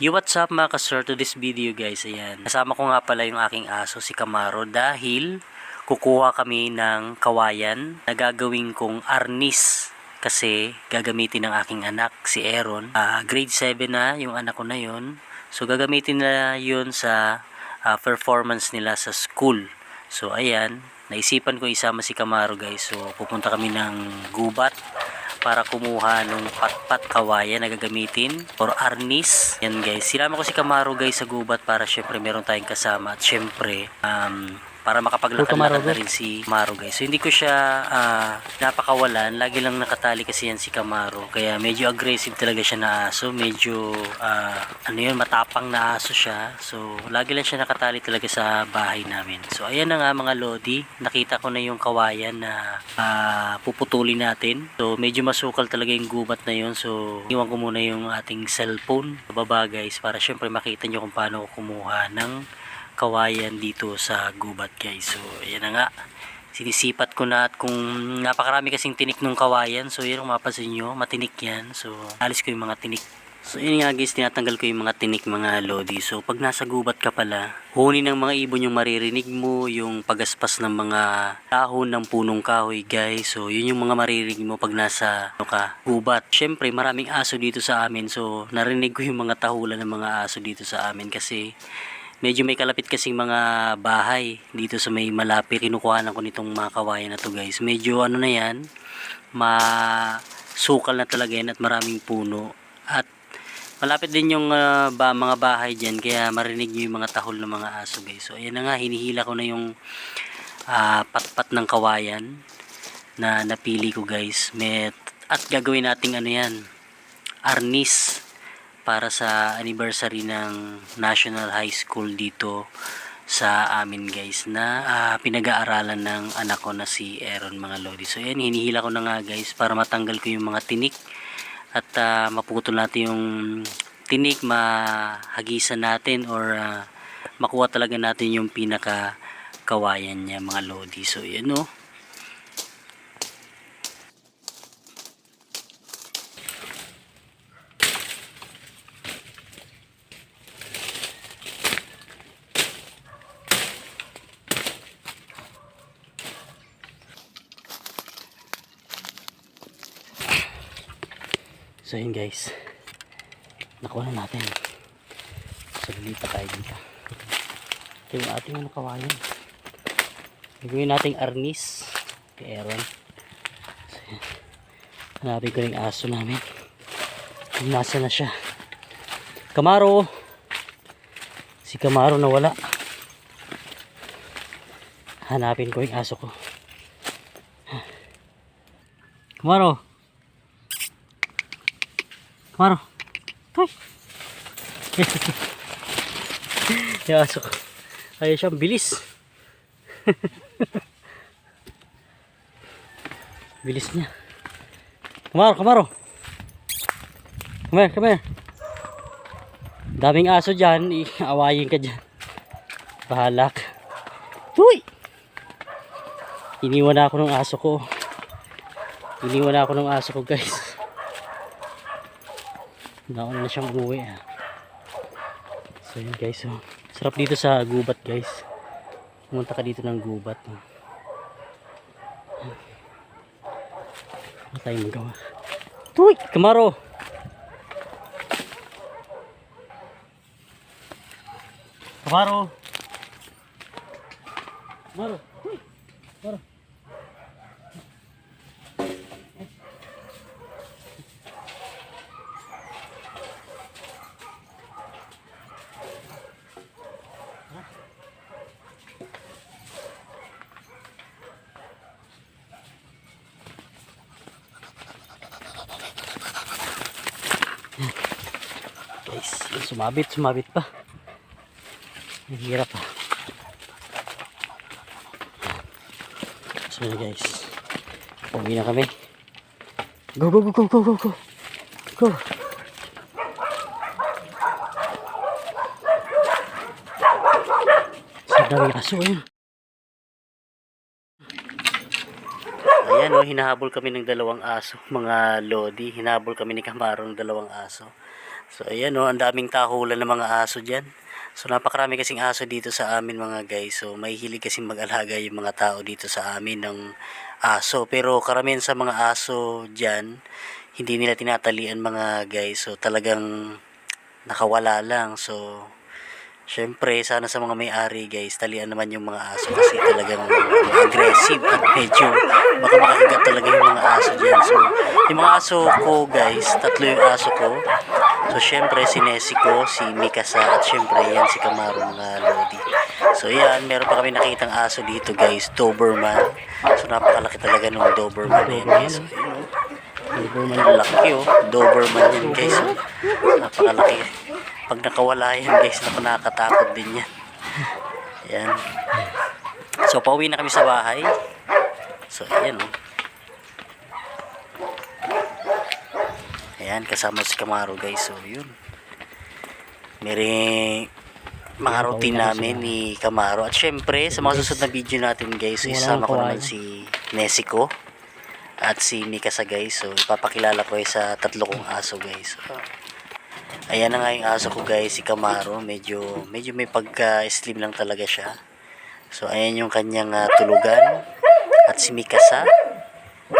Yo, what's up mga ka-sir to this video guys, ayan. Kasama ko nga pala yung aking aso, si Camaro, dahil kukuha kami ng kawayan na gagawin kong arnis kasi gagamitin ng aking anak, si Aaron. Ah, grade 7 na yung anak ko na yun. So gagamitin na yun sa ah, performance nila sa school. So ayan, naisipan ko isama si Camaro guys. So pupunta kami ng gubat para kumuha ng patpat kawayan na gagamitin or arnis. Yan guys. Sinama ko si Camaro guys sa gubat para syempre meron tayong kasama at syempre um, para makapaglakad-lakad na rin si Camaro guys. So hindi ko siya ah, napakawalan. Lagi lang nakatali kasi yan si Camaro. Kaya medyo aggressive talaga siya na aso. Medyo ah, ano yun, matapang na aso siya. So lagi lang siya nakatali talaga sa bahay namin. So ayan na nga mga lodi. Nakita ko na yung kawayan na ah, puputulin natin. So medyo masukal talaga yung gubat na yun. So iwan ko muna yung ating cellphone sa baba guys para syempre makita nyo kung paano ko kumuha ng kawayan dito sa gubat guys. So ayan na nga. Sinisipat ko na at kung napakarami kasing tinik ng kawayan. So yun mapasin nyo, matinik yan. So alis ko yung mga tinik. So yun nga guys, tinatanggal ko yung mga tinik mga lodi. So pag nasa gubat ka pala, huni ng mga ibon yung maririnig mo, yung pagaspas ng mga dahon ng punong kahoy guys. So yun yung mga maririnig mo pag nasa ano ka, gubat. Syempre maraming aso dito sa amin. So narinig ko yung mga tahulan ng mga aso dito sa amin kasi medyo may kalapit kasing mga bahay dito sa may malapit. Kinukuhanan ko nitong mga kawayan na to guys. Medyo ano na yan, masukal na talaga yan at maraming puno. At malapit din yung ah, ba, mga bahay dyan kaya marinig nyo yung mga tahol ng mga aso guys. So ayan na nga, hinihila ko na yung ah, patpat ng kawayan na napili ko guys. Met, at gagawin nating ano yan, arnis para sa anniversary ng National High School dito sa amin guys na ah, pinag-aaralan ng anak ko na si Aaron mga lodi. So yan, hinihila ko na nga guys para matanggal ko yung mga tinik at ah, maputol natin yung tinik, mahagisan natin or ah, makuha talaga natin yung pinaka kawayan niya mga lodi. So yan oh. So yun guys. Nakuha na natin. So lilipat tayo dito. Ito yung ating ano kawayan. Gagawin nating arnis kay Aaron. So, yan. Hanapin ko yung aso namin. Nasa na siya. Kamaro! Si Kamaro nawala. Hanapin ko yung aso ko. Kamaro! Kamaro! Yung aso ko. Ayaw siya, bilis. bilis niya. Kamaro, kamaro. Come here, come. Daming aso dyan. Awayin ka dyan. Bahala ka. Uy! Iniwan ako ng aso ko. Iniwan ako ng aso ko guys. Nauna na siyang ah. So yun guys. Oh. Sarap dito sa gubat guys. Pumunta ka dito ng gubat. Oh. Ano tayong magawa? Tuy! Kamaro! Kamaro! Kamaro! Tuy! Kamaro! Sumabit sumabit pa. Ang hirap pa so yun guys. Uwi na kami. Go go go go go go go. Go. Sa dami aso yun Ayan o, hinahabol kami ng dalawang aso, mga lodi. Hinahabol kami ni Camaro ng dalawang aso. So ayan o, ang daming tahulan ng mga aso dyan. So napakarami kasing aso dito sa amin mga guys. So may hilig kasing mag-alaga yung mga tao dito sa amin ng aso. Pero karamihan sa mga aso dyan, hindi nila tinatalian mga guys. So talagang nakawala lang. So Siyempre, sana sa mga may-ari guys, talian naman yung mga aso kasi talagang aggressive at medyo baka makahigat talaga yung mga dyan. So, yung mga aso ko guys, tatlo yung aso ko. So, syempre, si Nesico, si Mikasa, at syempre, yan si Camaro mga Lodi. So, yan, meron pa kami nakitang aso dito guys, Doberman. So, napakalaki talaga nung Doberman na yan guys. So, yun, oh. Doberman laki oh. Doberman yan guys. Oh. Napakalaki. Pag nakawala yan guys, naku, nakakatakot din yan. Yan. So, pauwi na kami sa bahay. So, ayan oh. Ayan, kasama si Camaro guys. So, yun. May mga routine namin ni Camaro. At syempre, sa mga susunod na video natin guys, so, isama ko naman si Nesico at si Mikasa guys. So, ipapakilala ko sa tatlo kong aso guys. So, ayan na nga yung aso ko guys, si Camaro. Medyo, medyo may pagka-slim lang talaga siya. So, ayan yung kanyang ah, tulugan. At si Mikasa.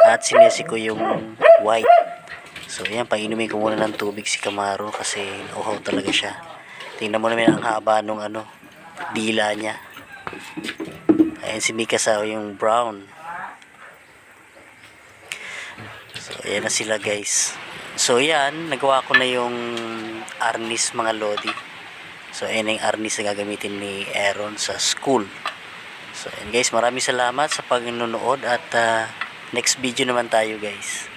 At si Nesico yung white. So, ayan, painumin ko muna ng tubig si Camaro kasi nauhaw talaga siya. Tingnan mo naman ang haba nung ano, dila niya. Ayan si Mikasa yung brown. So, ayan na sila guys. So, yan. Nagawa ko na yung arnis mga lodi. So, ayan yung arnis na gagamitin ni Aaron sa school. So, ayan guys. Maraming salamat sa pagnunood at ah, next video naman tayo guys.